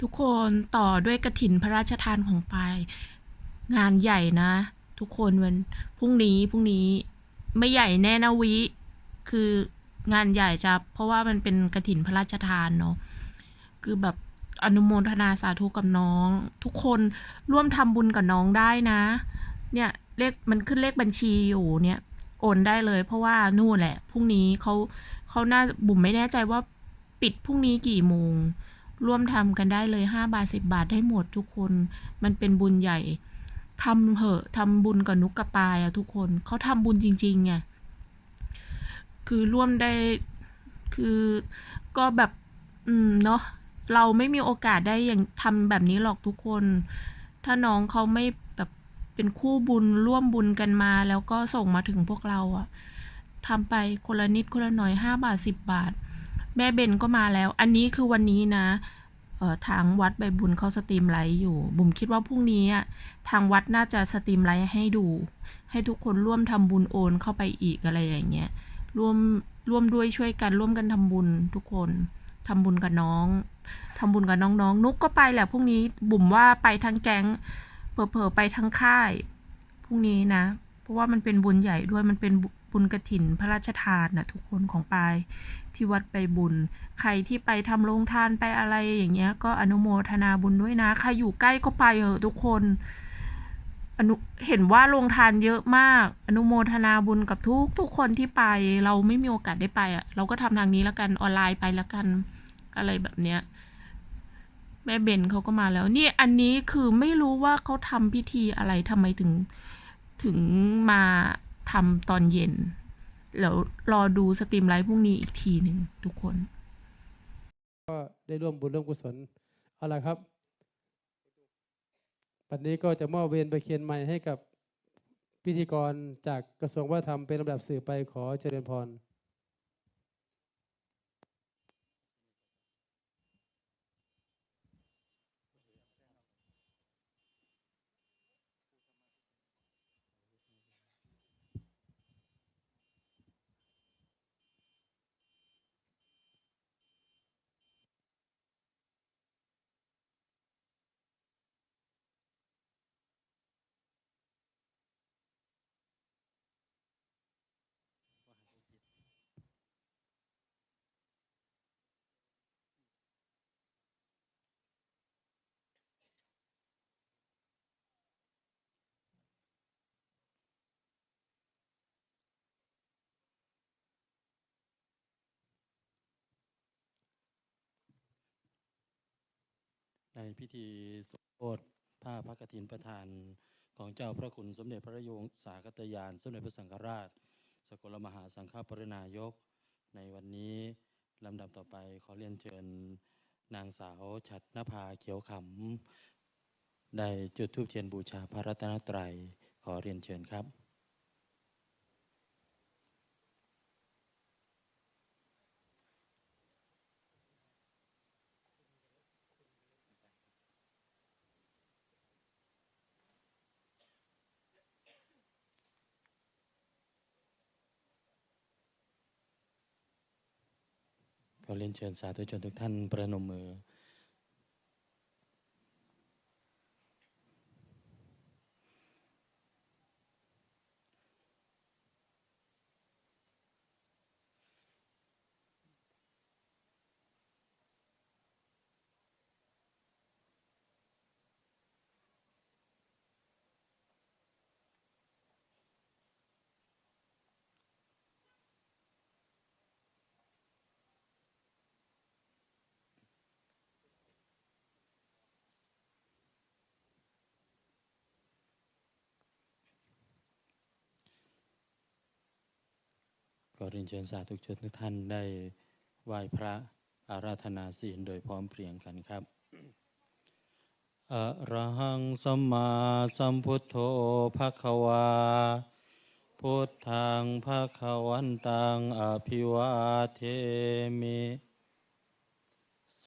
ทุกคนต่อด้วยกระถินพระราชทานของปายงานใหญ่นะ ทุกคนวันพรุ่งนี้พรุ่งนี้ไม่ใหญ่แน่นะวิ คืองานใหญ่จะเพราะว่ามันเป็นกระถินพระราชทานเนาะคือแบบอนุโมทนาสาธุกับน้อง ทุกคนร่วมทำบุญกับน้องได้นะ เนี่ยเลขมันขึ้นเลขบัญชีอยู่เนี่ยโอนได้เลย เพราะว่านู่นแหละพรุ่งนี้เขาเขาน่าบุ๋มไม่แน่ใจว่าปิดพรุ่งนี้กี่โมง ร่วมทำกันได้เลยห้าบาทสิบาทได้หมดทุกคน มันเป็นบุญใหญ่ทำเหอะทำบุญกับนุกกับปายอะทุกคนเขาทำบุญจริงๆไงคือร่วมได้คือก็แบบ อืมเนาะเราไม่มีโอกาสได้อย่างทำแบบนี้หรอกทุกคน ถ้าน้องเขาไม่แบบเป็นคู่บุญร่วมบุญกันมา แล้วก็ส่งมาถึงพวกเราอะ ทำไปคนละนิดคนละหน่อยห้าบาทสิบบาท แม่เบนก็มาแล้ว อันนี้คือวันนี้นะทางวัดใบบุญเขาสตรีมไลฟ์อยู่ บุ๋มคิดว่าพรุ่งนี้อะทางวัดน่าจะสตรีมไลฟ์ให้ดู ให้ทุกคนร่วมทำบุญโอนเข้าไปอีกอะไรอย่างเงี้ย ร่วมร่วมด้วยช่วยกันร่วมกันทำบุญทุกคนทำบุญกับน้องทำบุญกับน้องๆนุกก็ไปแหละพรุ่งนี้บุ๋มว่าไปทั้งแก๊งเผลอๆไปทั้งค่ายพรุ่งนี้นะ เพราะว่ามันเป็นบุญใหญ่ด้วยมันเป็น บุญกระถินพระราชทานนะทุกคนของปายที่วัดไปบุญ ใครที่ไปทำโรงทานไปอะไรอย่างเงี้ย ก็อนุโมทนาบุญด้วยนะ ใครอยู่ใกล้ก็ไปเถอะทุกคนอนุเห็นว่าโรงทานเยอะมาก อนุโมทนาบุญกับทุกทุกคนที่ไป เราไม่มีโอกาสได้ไปอะ เราก็ทำทางนี้แล้วกันออนไลน์ไปแล้วกันอะไรแบบเนี้ยแม่เบนเขาก็มาแล้วนี่อันนี้คือไม่รู้ว่าเขาทำพิธีอะไรทำไมถึงถึงมา ทำตอนเย็น แล้วรอดูสตรีมไลฟ์พรุ่งนี้อีกทีหนึ่งทุกคน ก็ได้ร่วมบุญร่วมกุศล เอาละครับวันนี้ก็จะมอบเวรไปเคียนใหม่ให้กับพิธีกรจากกระทรวงวัฒนธรรมเป็นลำดับสื่อไปขอเจริญพร ในพิธีสมโภชผ้าพระกฐินประธานของเจ้าพระคุณสมเด็จพระยงสากัตยาน สมเด็จพระสังฆราช สกลมหาสังฆปรินายก ในวันนี้ลำดับต่อไปขอเรียนเชิญนางสาวฉัดนภาเขียวขำได้จุดธูปเทียนบูชาพระรัตนตรัยขอเรียนเชิญครับ ขอเรียนเชิญสาธุชนทุกท่านประนมมือ ก็เรียนเชิญสาธุชนทุกท่านได้ไหว้พระอาราธนาศีลโดยพร้อมเพรียงกันครับอะระหังสัมมาสัมพุทโธภะคะวา พุทธังภะคะวันตังอภิวาเทมิ